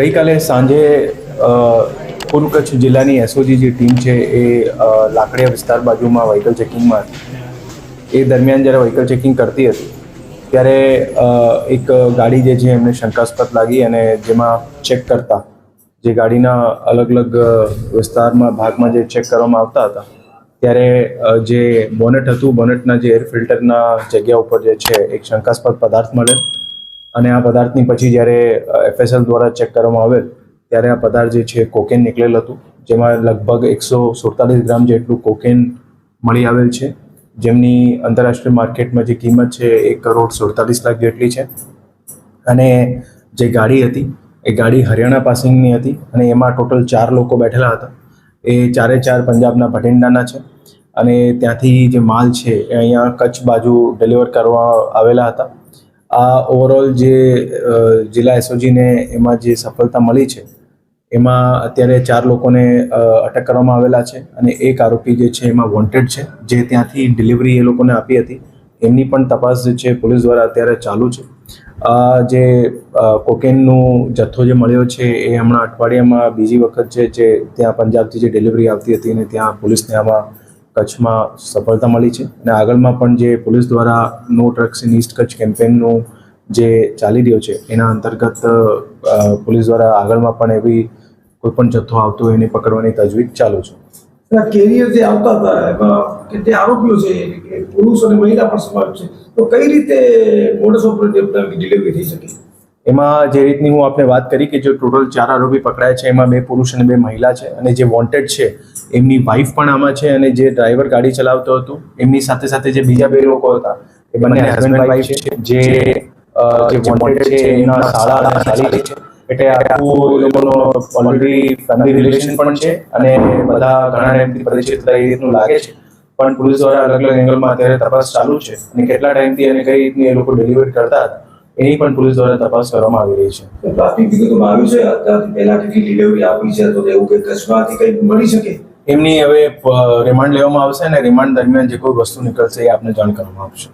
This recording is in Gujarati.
ગઈકાલે સાંજે પૂર્વ કચ્છ જિલ્લાની એસઓજી જે ટીમ છે એ લાકડિયા વિસ્તાર બાજુમાં વ્હીકલ ચેકિંગમાં. એ દરમિયાન જ્યારે વ્હીકલ ચેકિંગ કરતી હતી, ત્યારે એક ગાડી જે છે એમને શંકાસ્પદ લાગી અને જેમાં ચેક કરતા, જે ગાડીના અલગ અલગ વિસ્તારમાં ભાગમાં જે ચેક કરવામાં આવતા હતા, ત્યારે જે બોનેટ હતું બોનેટના જે એર ફિલ્ટરના જગ્યા ઉપર જે છે, એક શંકાસ્પદ પદાર્થ મળે અને આ પદાર્થની પછી જ્યારે એફએસએલ દ્વારા ચેક કરવામાં આવેલ ત્યારે આ પદાર્થ જે છે કોકેન નીકળેલ હતું, જેમાં લગભગ એકસો સુડતાલીસ ગ્રામ જેટલું કોકેન મળી આવેલ છે. જેમની આંતરરાષ્ટ્રીય માર્કેટમાં જે કિંમત છે એક કરોડ સુડતાલીસ લાખ જેટલી છે. અને જે ગાડી હતી, એ ગાડી હરિયાણા પાસિંગની હતી અને એમાં ટોટલ ચાર લોકો બેઠેલા હતા. એ ચારે ચાર પંજાબના ભટિંડાના છે અને ત્યાંથી જે માલ છે, એ અહીંયા કચ્છ બાજુ ડિલિવર કરવા આવેલા હતા. આ ઓવરઓલ જે જિલ્લા એસઓજીને એમાં જે સફળતા મળી છે, એમાં અત્યારે ચાર લોકોને અટક કરવામાં આવેલા છે અને એક આરોપી જે છે એમાં વોન્ટેડ છે, જે ત્યાંથી ડિલિવરી એ લોકોને આપી હતી. એમની પણ તપાસ જે છે પોલીસ દ્વારા અત્યારે ચાલુ છે. આ જે કોકેનનો જથ્થો જે મળ્યો છે એ હમણાં અઠવાડિયામાં બીજી વખત છે જે ત્યાં પંજાબથી જે ડિલિવરી આવતી હતી અને ત્યાં પોલીસને આમાં કચ્છમાં સફળતા મળી છે. અને આગળમાં પણ જે પોલીસ દ્વારા no drugs in east Kutch કેમ્પેનનું જે ચાલી રહ્યો છે, એના અંતર્ગત પોલીસ દ્વારા આગળમાં પણ એવી કોઈ પણ જથ્થો આવતો હોય એને પકડવાની તજવીજ ચાલુ છે. કેરીયર જે આવતા હતા કે તે આરોપીઓ છે પુરુષ અને મહિલા પણ સમાવેશ છે. તો કઈ રીતે મોડસ ઓપરેટિવ ડિલિવરી થઈ શકે? એમાં જે રીતની હું આપને વાત કરી કે જે ટોટલ ચાર આરોપી પકડાયા છે એમાં બે પુરુષ અને બે મહિલા છે અને જે વોન્ટેડ છે એમની વાઈફ પણ આમાં છે અને જે ડ્રાઈવર ગાડી ચલાવતો હતો એમની સાથે સાથે જે બીજા બે લોકો હતા એ બંને હસબન્ડ વાઇફ છે જે વોન્ટેડ છે છે એટલે આખું લોકોનો ઓલરેડી ફેમિલી રિલેશન પણ છે અને બધા ઘણા ટાઈમથી પરિચિત એ રીતનું લાગે છે. પણ પોલીસ દ્વારા અલગ અલગ એંગલમાં અત્યારે તપાસ ચાલુ છે અને કેટલા ટાઈમથી અને કઈ રીતની એ લોકો ડિલિવરી કરતા હતા એની પણ પોલીસ દ્વારા તપાસ કરવામાં આવી રહી છે. પ્રાથમિક વિગતોમાં આવ્યું છે. અત્યારથી પહેલા કેટલી ડિલિવરી આપી છે તો એવું કંઈ કચ્છમાંથી કંઈ મળી શકે? એમની હવે રિમાન્ડ લેવામાં આવશે અને રિમાન્ડ દરમિયાન જે કોઈ વસ્તુ નીકળશે એ આપને જાણ કરવામાં આવશે.